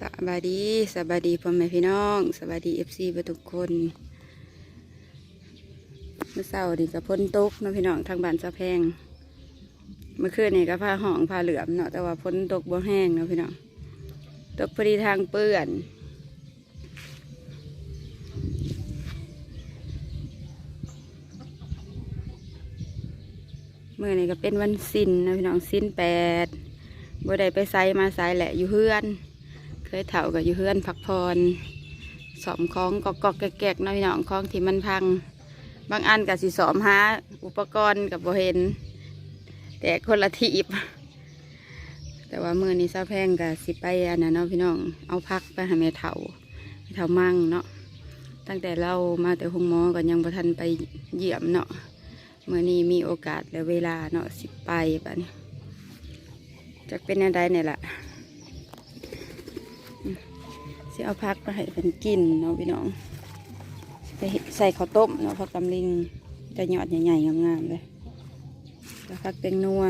สบายดีสบายดีพ่อแม่พี่น้องสบายดีเอฟซีทุกคนเมื่อเช้านี่ก็พ้นตกเนาะพี่น้องทางบ้านสะแพงเมื่อคืนนี่ก็ผ้าห่องผ้าเหลือมเนาะแต่ว่าพ้นตกบ่แห้งเนาะพี่น้องตกพอดีทางเปื้อนเมื่อนี้ก็เป็นวันสิ้นนะพี่น้องสิ้นแปดบ่ได้ไปไซมาไซแหละอยู่เฮือน เคยเถากับอยู่เฮือนพักพรสอมของกอกกอกๆแกกๆนาะพี่น้องของที่มันพัง บางอันกับสิสอมหาอุปกรณ์กับโบเห็น แต่คนละทีบแต่ว่ามือนี้ซาแพงกับสิไปอันนั้นเนาะพี่น้องเอาพักไปหาแม่เถาแม่เถามั่งเนาะตั้งแต่เรามาแต่หงหมอก็ยังบ่ทันไปเยี่ยมเนาะเมื่อนี้มีโอกาสและเวลาเนาะสิไปแบบนี้จะเป็นอะไรเนี่ยล่ะ สิเอาพักไปให้เป็นกินเนาะพี่น้องไปใส่ข้าวต้มเนาะผักตำลิงจะหยอดใหญ่ๆงามๆเลยแล้วพักเป็นนัว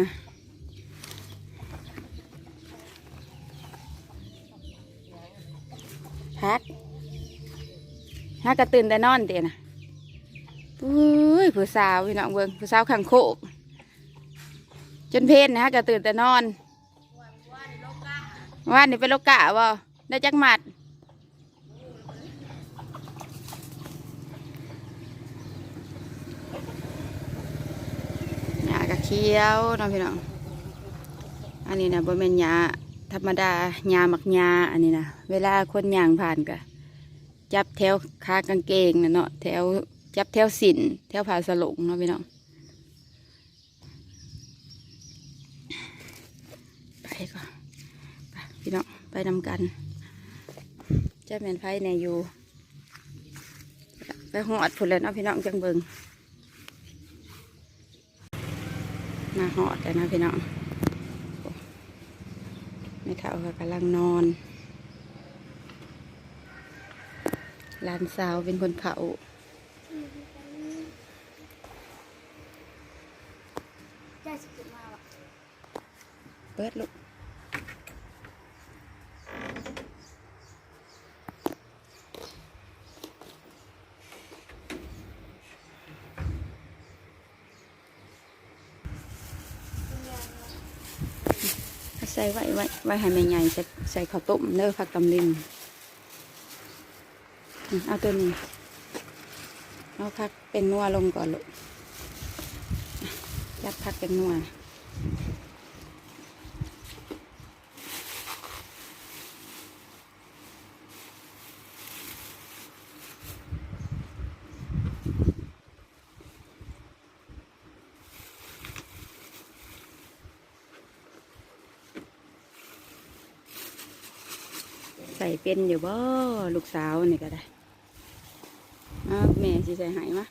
พักฮักกระตื่นแต่นอนเตียนะอุ้ยผู้สาวพี่น้องเบิงผู้สาวขังโคกจนเพลนนะฮะก็ตื่นแต่นอนว่านนี่เป็นโลกะบ่ได้จักหมัดหญ้ากะเขียวน้องพี่น้อง อันนี้นะบ่แม่นหญ้าธรรมดาหญ้าหมักหญ้าอันนี้นะเวลาคนย่างผ่านก็จับแถวขากางเกงนะเนาะแถวจับแถวสินแถวผ่าสลงเนาะพี่น้องไปก่อนไปพี่น้องไปนำกันเจะเป็นไฟในอยู่ไปหอดผุนเลยเนาะพี่น้องจังเบิง มาหอดแต่นะพี่น้องไม่เท่าก็กำลังนอนหลานสาวเป็นคนเผาได้สกิลมาว่ะเปิดลูกใส่ไว้ไว้ไว้ให้แม่ใหญ่ใส่ใส่ข้าวต้มเนื้อผักตำลิงอืมเอาตัวนี้เอาพักเป็นนัวลงก่อนลูกยัดพักเป็นนัว ใส่เป็นอยู่บ่ลูกสาวนี่ก็ได้เอาแม่สิใส่ให้มะ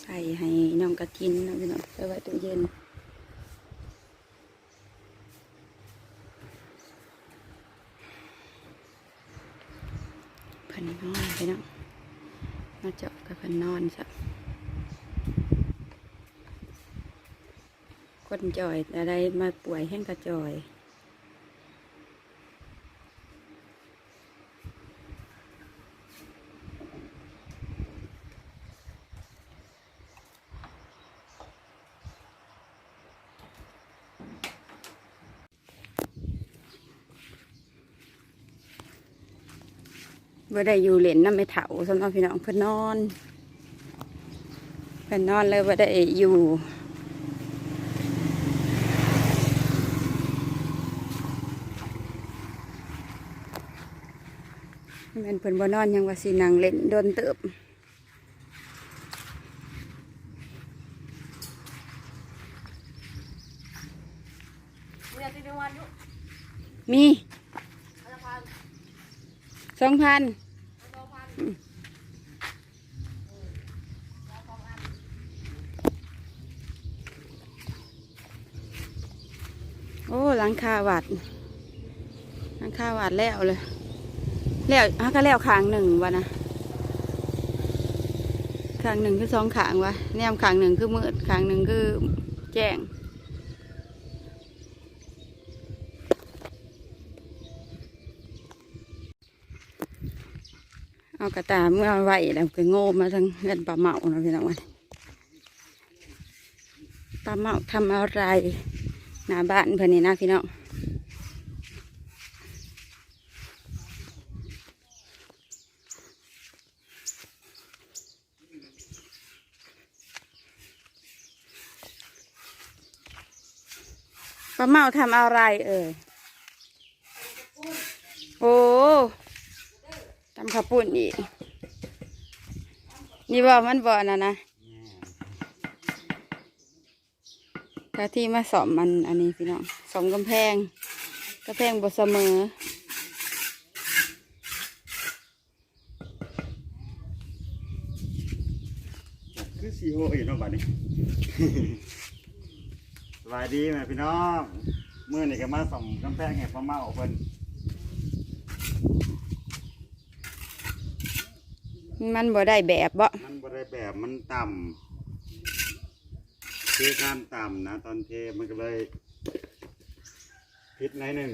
ใส่ให้น้องก็กินนะพี่น้องไปไว้ตู้เย็นพันนอนพี่น้องมาเจาะกับพันนอนซะคนจ่อยอะไรมาป่วยแห้งกระจอย บ่ได้อยู่เล่นน้ำไม่เถาสำหรับพี่น้องเพิ่นนอนเพิ่นนอนเลยบ่ได้อยู่แม่นเพิ่นบ่นอนยังว่าสินั่งเล่นโดนเติบเรียนตีนวันอยู่มีอันละพันสองพันอันละพัน โอ้หลังคาวัดหลังคาวัดแล้วเลย แล้วฮะก็แล้วขางหนึ่งวะนะขางหนึ่งคือสองขางวะแนมขางหนึ่งคือมืดขางหนึ่งคือแจ้ง เอากระตาเมื่อไหวแล้วก็โง่มาทั้งเงินปลาเมาเนาะพี่น้องวันปลาเมาทำอะไรหน้าบ้านเพื่อนนี่นะพี่น้องปลาเมาทำอะไรเอ่ยโอ้ ทำข้าวปุ้นอีก นี่บ่มันบ่อนะนะกะที่มาสอมมันอันนี้พี่น้องสอมกำแพงกำแพงบ่เสมอคือซีโออยู่เนาะบัดนี้สบายดีไหมพี่น้องเมื่อนี่ก็มาส่องกำแพงแห่งพม่าเพิ่น มันบ่ได้แบบบ่มันบ่ได้แบบมันต่ำเทข้ามต่ำนะ ตอนเทมันก็เลยพิษหนอยหนึ่ง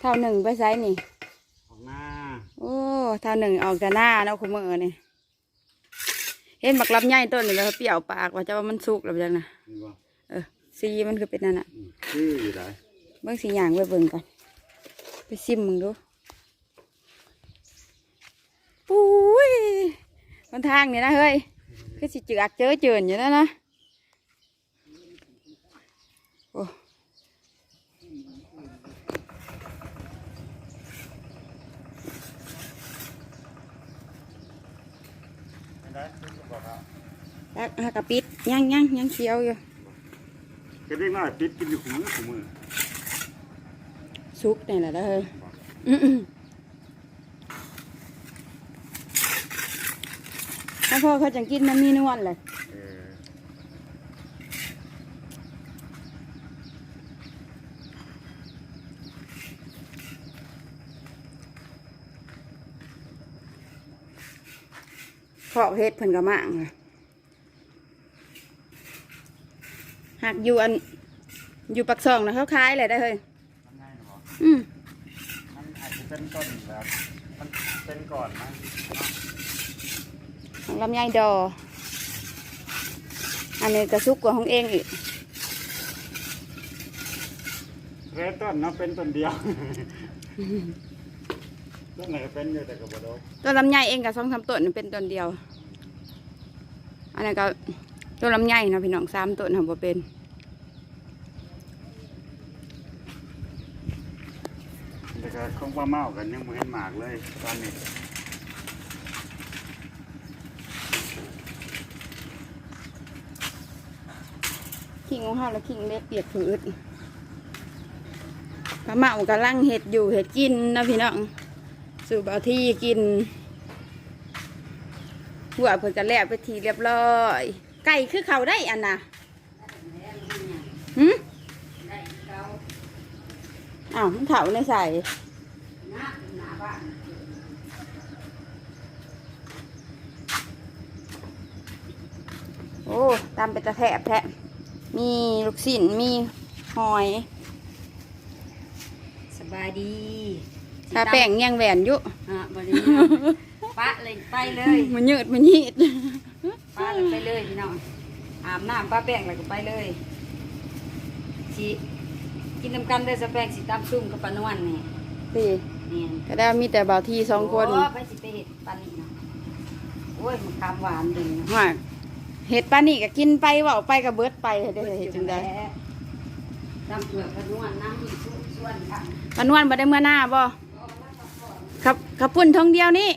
เท่าหนึ่งไปไซนี่ ออกหน้าโอ้เท่าหนึ่งออกแต่หน้าเนาะคุณมือนี่เห็นบักลำไยต้นนี่แล้วเปรี้ยวปากว่าจะว่ามันสุกหรือยังนะเห็นบ่เออสีมันคือเป็นนั่นน่ะ อืมชื่ออยู่ไหนเบิ่งสีอย่างไปเบิ่งก่อนไปซิมมึงดู ปุ้ยมันทางนี่นะเฮ้ยคือสิจืดเจอเจินอยู่แล้วนะโอ้เห็นได้ชื่อบอกครับแล้วหากระปิดยังยังยังเคี้ยวอยู่ก็ได้น้อยปิดกินอยู่ขมือขมือสุกนี่แหละเด้อเฮ้ยอื้ออื้อ ถ้าพ่อเขาจังกินมันมีนวลเลยเออเพาะเฮ็ดเพิ่นก็มางเลยหากอยู่อันอยู่ปักซองนะเขาขายเลยได้อเฮ้ยทำไงนะบอกอืมมันอาจจะเป็นต้นแบบมันเป็นก่อนนะเนาะของ ลำไยดอ อันนี้กระซุกกว่าของเองอีกเรต้นเนาะเป็นต้นเดียวต้นไหนก็เป็นอยู่แต่กับบโดยต้นลำไยเองกับสองสามต้นเป็นต้นเดียว อันนี้นก็ต้นลำไยนะพี่น้องสามต้นทำบ่เป็นแต่ก็คงว่าเมากันยังไม่เห็นหมากเลยตอนนี้ ขิงของเฮาแล้วขิงเล็กเปียกผืดพระเมากำลังเห็ดอยู่เห็ดกินนะพี่น้องสู่เบาที่กินหัวเพิ่นก็แล้วไปทีเรียบร้อย ไก่คือเขาได้อันน่ะหืมอ้าวมันเถาในใส่โอ้ตามไปตะแทบแทะ มีลูกศิลมีหอย สบายดีตาแป้งยังแหวนอยู่ฮะบริปะเลยไปเลยมันยืดมันยืดปะเลยไปเลยพี่น้องอาบน้ำป้าแป้งแล้วก็ไปเลยสิกินน้ำกันเด้อสะแป้งสิตามซุ่มกับปานวนนี่ดีนี่ก็ได้มีแต่เบาที่สองคนโอ้ไปสิไปเห็ดปานนี้นะโอ้ยมันคำหวานดึงว่า เห็ดปลานี่ก็กินไปเว่าไปก็เบิดไปเด้อเห็ดจังไดตามเปลือกปานวนน้ำมีส่วนส่วนค่ะวันวันบ่ได้เมื่อหน้าบ่ครับขับปุ่นทองเดียวนี่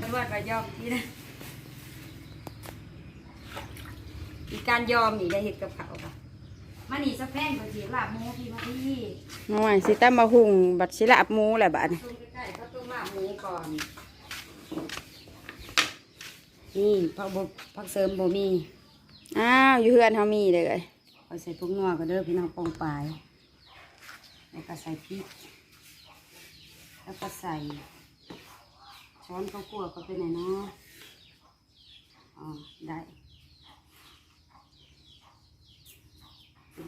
ตำรวจไปยอมที่นะมีการยอมนี่ได้เห็ดกับเขาค่ะ มานี่สะแป้งก็สิลาบหมูพี่มาที่โอ้ยสิตำมาหุงบัดสิลาบหมูแหละบัดนี้ต้มใกล้ๆก็ต้มลาบหมูก่อนนี่ผักบผักเสริมบ่มีอ้าวอยู่เฮือนเฮามีเลยเอาใส่พวกนัวก็เด้อพี่น้องปองปลายแล้วก็ใส่พริกแล้วก็ใส่ ช้อนข้าวคั่วก็เป็นไหนเนาะอ๋อได้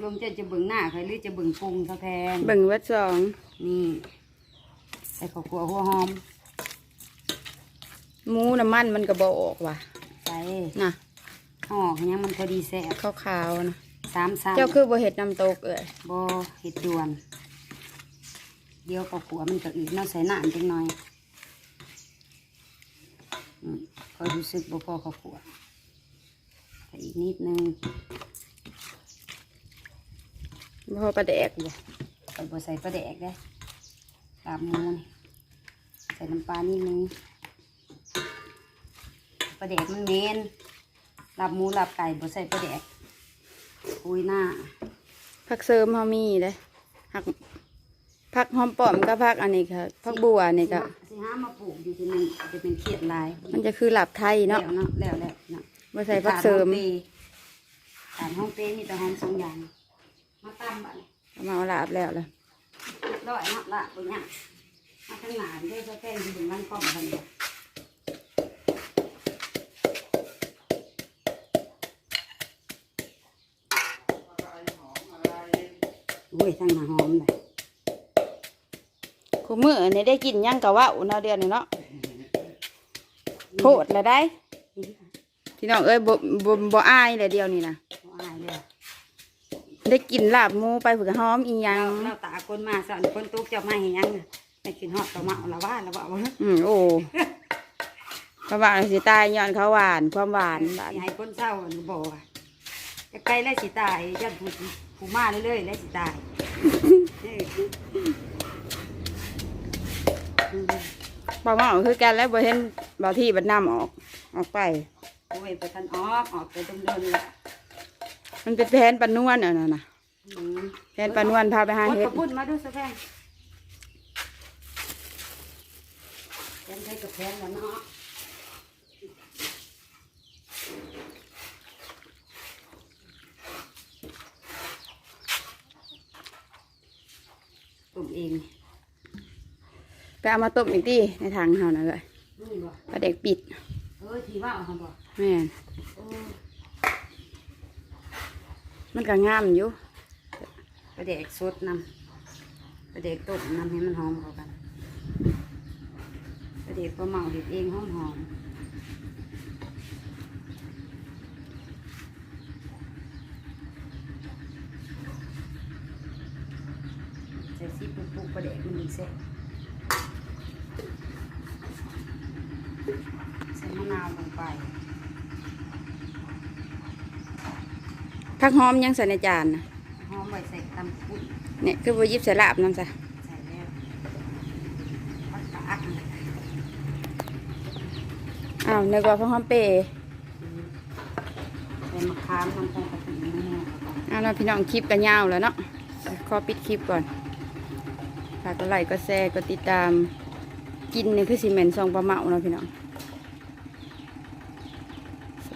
ลงจะจะเบิ่งหน้าใครหรือจะเบิ่งปรุงสะแพงเบิ่งวัดสองนี่ใส่ข้าวคั่วหัวหอมหมูน้ำมันมันก็บ่ออกว่ะใส่น่ะห่อให้ยังมันพอดีแซ่บขาวๆนะสามสามเจ้าคือบ่เห็ดน้ำตกเอ้ยบ่เห็ดด่วน เดี๋ยวข้าวคั่วมันก็อืดเนาะใส่น้ำจังหน่อยอืมคอยรู้สึกบ่พอข้าวคั่วใส่อีกนิดนึง บ่พอปลาแดกบ่ใส่บัวใส่ปลาแดกได้ลาบหมูนี่ใส่น้ำปลานิดนึงปลาแดกมันเมนลาบหมูลาบไก่บัวใส่ปลาแดกคุยหน้าผักเสริมเฮามีเด้ผักผักหอมป้อมกับผักอันนี้ค่ะผักบัวนี่ก็สิห้ามาปลูกอยู่ที่มันจะเป็นเขียดลายมันจะคือหลับไทยเนาะแล้วเนาะแล้วแล้วเนาะบ่ใส่ผักเสริมสารห้องเปมีแต่หอมสองอย่าง มาตำบัดนี้เอามาเอาลาบแล้วล่ะเรียบร้อยเนาะละตัวเนี้ยมาข้างหน้าได้จะแป้งที่ถึงร้านกล้องกันเนี่ยอุ้ยทั้งหนาหอมเลยคุมื้อนี่ได้กินหยังก็เว้าเนาะเดือนนี้เนาะโทษละได้ พี่น้องเอ้ยบ่บ่บ่อายเลยเดียวนี่นะบ่อายเลย ได้กินลาบหมูไปเผื่อหอมอีหยังเราตาคนมาสอนคนตุกจะมาเห็นยังน่ะไปกินฮอดต่อมาเอาละว่าละว่าว่าอืมโอ้เขาว่าสิตายย้อนเขาหวานความหวานบาดสิให้คนเศร้าหนูบอกว่าจะไกลแล้วสิตายยันผู้ผู้มาเรื่อยๆแล้วสิตายเอออืมบ่มาเอาคือกันแล้วบ่เห็นบ่ที่บัดน้ำออก ออกไปโอ้ยไปทันออกออกไปตรงเดินละ มันเป็นแผนปานนวลอันนั้นน่ะอืมแผนปานนวลพาไปหาโอ๊ยเฮ็ดขอบคุณมาดูสะแพงแพนใช้กับแพนแล้วเนาะตุ่มเองไปเอามาต้มอีกทีในทางเฮาน่ะเลยนี่บ่ปลาเด็กปิด เออทีว่าเอาค่ะบ่แม่นโอ้ มันก็งามอยู่ปลาเด็กสดนำปลาเด็กต้มนำให้มันหอมเข้ากันปลาเด็กปลาเมาเด็ดเองหอมหอมใส่ซีปุกปุกปลาเด็กมันดีเซ็ส่มะนาวลงไป ผักหอมยังใส่ในจานน่ะหอมไว้ใส่ตำปุ้นเนี่ยคือบ่หยิบใส่ลาบนำซะใส่แล้วผักกาดอ้าวนึกว่าผักหอมเปรย์ใส่มะขามน้ำตาลกะทิมะนาวเข้าไปเอาเนาะพี่น้องคลิปก็ยาวแล้วเนาะขอปิดคลิปก่อนฝากกดไลค์กดแชร์กดติดตามกินนี่คือสิเหม็นซองปลาเมาเนาะพี่น้องส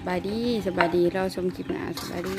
บายดีสบายดีเราชมคลิปหน้าสบายดี